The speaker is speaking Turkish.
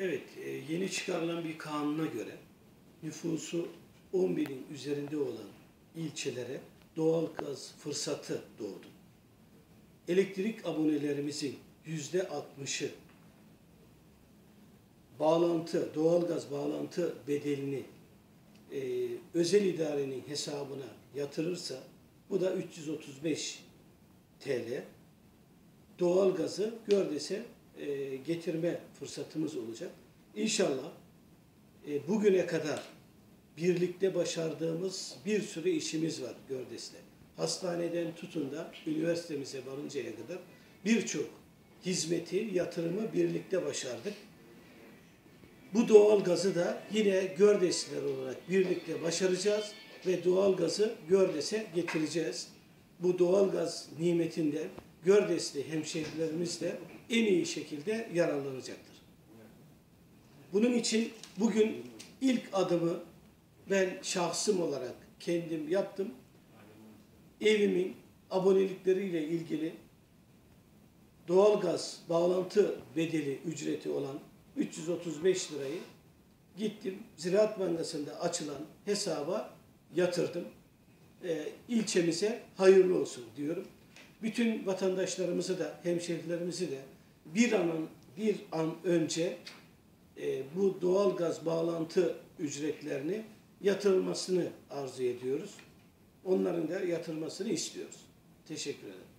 Evet, e, yeni çıkarılan bir kanuna göre nüfusu 10 binin üzerinde olan ilçelere doğal gaz fırsatı doğdu. Elektrik abonelerimizin yüzde 60'ı bağlantı, doğalgaz bağlantı bedelini e, özel idarenin hesabına yatırırsa bu da 335 TL. Doğalgazı Gördes'e e, getirme fırsatımız olacak. İnşallah e, bugüne kadar birlikte başardığımız bir sürü işimiz var Gördes'te. Hastaneden tutun da üniversitemize varıncaya kadar birçok hizmeti, yatırımı birlikte başardık. Bu doğal gazı da yine Gördesliler olarak birlikte başaracağız ve doğal gazı Gördes'e getireceğiz. Bu doğal gaz nimetinde Gördesli hemşehrilerimiz de en iyi şekilde yararlanacaktır. Bunun için bugün ilk adımı ben şahsım olarak kendim yaptım. Evimin abonelikleriyle ilgili doğalgaz bağlantı bedeli ücreti olan 335 lirayı gittim Ziraat Bankası'nda açılan hesaba yatırdım. E, ilçemize hayırlı olsun diyorum. Bütün vatandaşlarımızı da, hemşehrilerimizi de bir an bir an önce e, bu doğalgaz bağlantı ücretlerini yatırılmasını arzu ediyoruz. Onların da yatırılmasını istiyoruz. Teşekkür ederim.